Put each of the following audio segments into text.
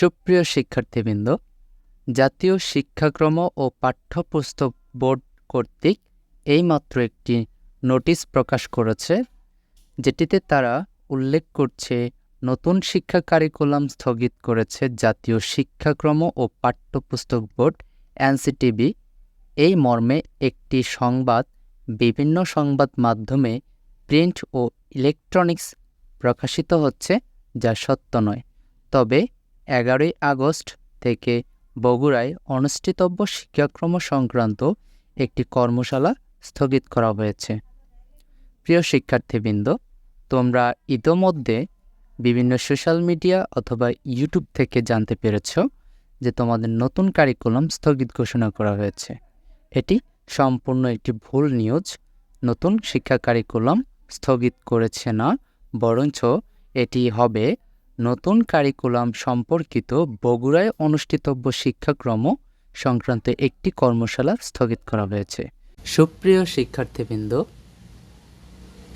সুপ্রিয় শিক্ষার্থীবৃন্দ, জাতীয় শিক্ষাক্রম ও পাঠ্যপুস্তক বোর্ড কর্তৃক এইমাত্র একটি নোটিশ প্রকাশ করেছে, যেটিতে তারা উল্লেখ করছে, নতুন শিক্ষা কারিকুলাম স্থগিত করেছে জাতীয় শিক্ষাক্রম ও পাঠ্যপুস্তক বোর্ড এনসিটিবি। এই মর্মে একটি সংবাদ, বিভিন্ন সংবাদ মাধ্যমে প্রিন্ট ও ইলেকট্রনিক্স প্রকাশিত হচ্ছে, যা সত্য নয়। তবে এগারোই আগস্ট থেকে বগুড়ায় অনুষ্ঠিতব্য শিক্ষাক্রম সংক্রান্ত একটি কর্মশালা স্থগিত করা হয়েছে। প্রিয় শিক্ষার্থীবৃন্দ, তোমরা ইতোমধ্যে বিভিন্ন সোশ্যাল মিডিয়া অথবা ইউটিউব থেকে জানতে পেরেছ যে তোমাদের নতুন কারিকুলাম স্থগিত ঘোষণা করা হয়েছে। এটি সম্পূর্ণ একটি ভুল নিউজ। নতুন শিক্ষা কারিকুলাম স্থগিত করেছে না, বরঞ্চ এটি হবে নতুন কারিকুলাম সম্পর্কিত বগুড়ায় অনুষ্ঠিতব্য শিক্ষাক্রম সংক্রান্ত একটি কর্মশালা স্থগিত করা হয়েছে। সুপ্রিয় শিক্ষার্থীবৃন্দ,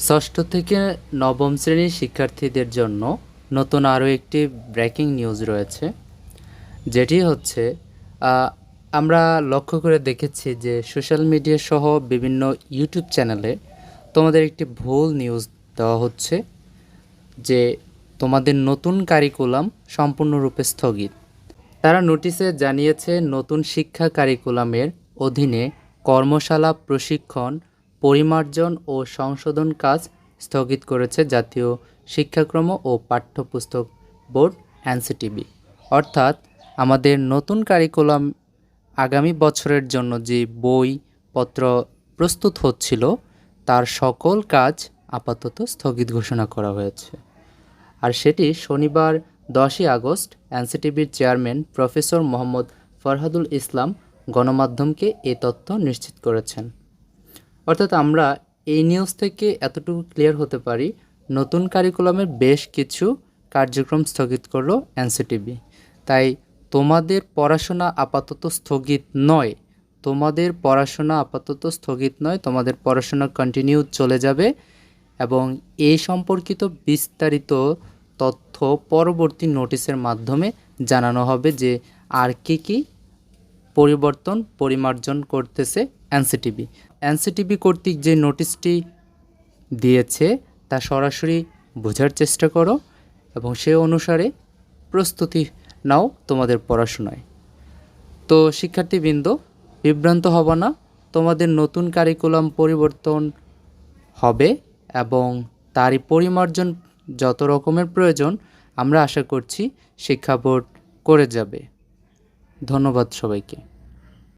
ষষ্ঠ থেকে নবম শ্রেণির শিক্ষার্থীদের জন্য নতুন আরও একটি ব্রেকিং নিউজ রয়েছে, যেটি হচ্ছে আমরা লক্ষ্য করে দেখেছি যে সোশ্যাল মিডিয়া সহ বিভিন্ন ইউটিউব চ্যানেলে তোমাদের একটি ভুল নিউজ দেওয়া হচ্ছে যে তোমাদের নতুন কারিকুলাম সম্পূর্ণরূপে স্থগিত। তারা নোটিশে জানিয়েছে, নতুন শিক্ষা কারিকুলামের অধীনে কর্মশালা, প্রশিক্ষণ, পরিমার্জন ও সংশোধন কাজ স্থগিত করেছে জাতীয় শিক্ষাক্রম ও পাঠ্যপুস্তক বোর্ড, এনসিটিবি। অর্থাৎ, আমাদের নতুন কারিকুলাম আগামী বছরের জন্য যে বই পত্র প্রস্তুত হচ্ছিল, তার সকল কাজ আপাতত স্থগিত ঘোষণা করা হয়েছে। আর সেটি শনিবার দশই আগস্ট এনসিটিভির চেয়ারম্যান প্রফেসর মোহাম্মদ ফরহাদুল ইসলাম গণমাধ্যমকে এ তথ্য নিশ্চিত করেছেন। অর্থাৎ আমরা এই নিউজ থেকে এতটুকু ক্লিয়ার হতে পারি, নতুন কারিকুলামের বেশ কিছু কার্যক্রম স্থগিত করল এনসিটিভি। তাই তোমাদের পড়াশোনা আপাতত স্থগিত নয়, তোমাদের পড়াশোনা আপাতত স্থগিত নয়, তোমাদের পড়াশোনা কন্টিনিউ চলে যাবে এবং এই সম্পর্কিত বিস্তারিত তথ্য পরবর্তী নোটিশের মাধ্যমে জানানো হবে যে আর কী কী পরিবর্তন পরিমার্জন করতেছে এনসিটিভি। এনসিটিভি কর্তৃক যে নোটিশটি দিয়েছে, তা সরাসরি বোঝার চেষ্টা করো এবং সে অনুসারে প্রস্তুতি নাও তোমাদের পড়াশোনায়। তো শিক্ষার্থীবৃন্দ, বিভ্রান্ত হবে না, তোমাদের নতুন কারিকুলাম পরিবর্তন হবে এবং তারই পরিমার্জন যত রকমের প্রয়োজন আমরা আশা করছি শিক্ষা বোর্ড করে যাবে। ধন্যবাদ সবাইকে।